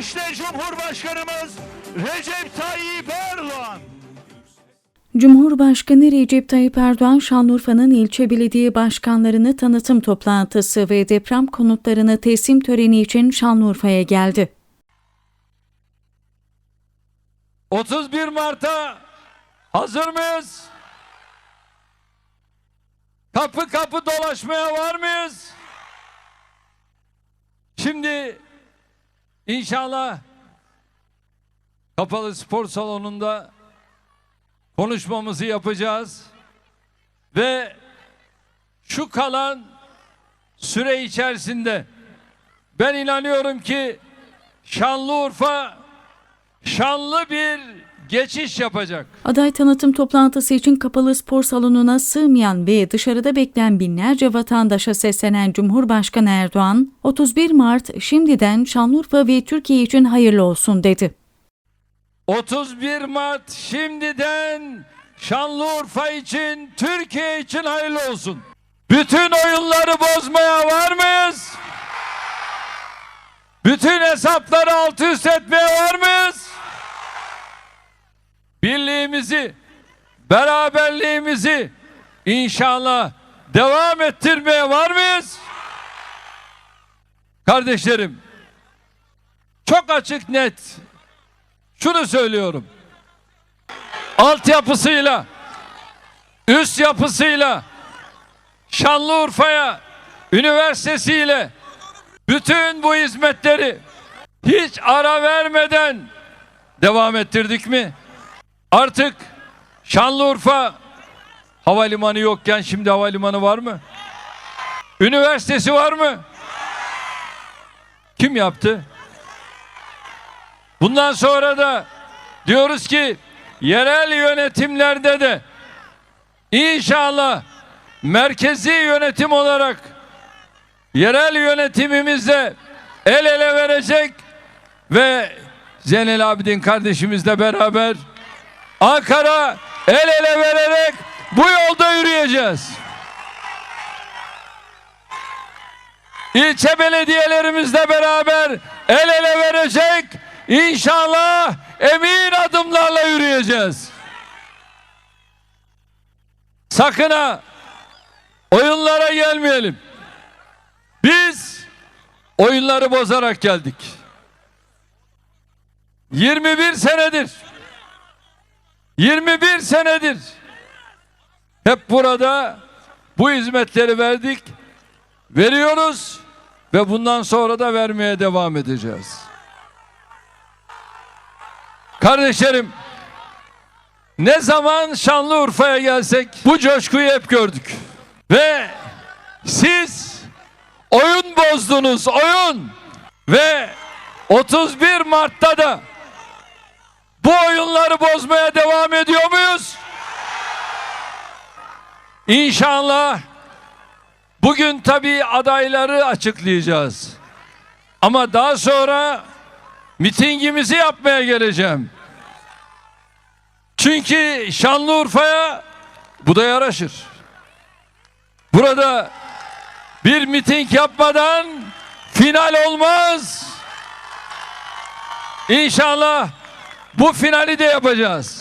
İşte Cumhurbaşkanımız Recep Tayyip Erdoğan. Cumhurbaşkanı Recep Tayyip Erdoğan, Şanlıurfa'nın ilçe belediye başkanlarını tanıtım toplantısı ve deprem konutlarını teslim töreni için Şanlıurfa'ya geldi. 31 Mart'a hazır mıyız? Kapı kapı dolaşmaya var mıyız? Şimdi inşallah kapalı spor salonunda konuşmamızı yapacağız. Ve şu kalan süre içerisinde ben inanıyorum ki Şanlıurfa şanlı bir geçiş yapacak. Aday tanıtım toplantısı için kapalı spor salonuna sığmayan ve dışarıda bekleyen binlerce vatandaşa seslenen Cumhurbaşkanı Erdoğan, 31 Mart şimdiden Şanlıurfa ve Türkiye için hayırlı olsun dedi. 31 Mart şimdiden Şanlıurfa için, Türkiye için hayırlı olsun. Bütün oyunları bozmaya var mıyız? Bütün hesapları alt üst etmeye var mıyız? Birliğimizi, beraberliğimizi inşallah devam ettirmeye var mıyız? Kardeşlerim, çok açık net şunu söylüyorum. Altyapısıyla, üst yapısıyla, Şanlıurfa'ya, üniversitesiyle bütün bu hizmetleri hiç ara vermeden devam ettirdik mi? Artık Şanlıurfa havalimanı yokken şimdi havalimanı var mı? Üniversitesi var mı? Kim yaptı? Bundan sonra da diyoruz ki yerel yönetimlerde de inşallah merkezi yönetim olarak yerel yönetimimizle el ele verecek ve Zeynel Abidin kardeşimizle beraber Ankara el ele vererek bu yolda yürüyeceğiz. İlçe belediyelerimizle beraber el ele verecek İnşallah emin adımlarla yürüyeceğiz. Sakın ha oyunlara gelmeyelim. Biz oyunları bozarak geldik. 21 senedir 21 senedir hep burada bu hizmetleri verdik. Veriyoruz ve bundan sonra da vermeye devam edeceğiz. Kardeşlerim ne zaman Şanlıurfa'ya gelsek bu coşkuyu hep gördük. Ve siz oyun bozdunuz oyun ve 31 Mart'ta da bu oyunları bozmaya devam ediyor muyuz? İnşallah bugün tabii adayları açıklayacağız. Ama daha sonra mitingimizi yapmaya geleceğim. Çünkü Şanlıurfa'ya bu da yaraşır. Burada bir miting yapmadan final olmaz. İnşallah bu finali de yapacağız.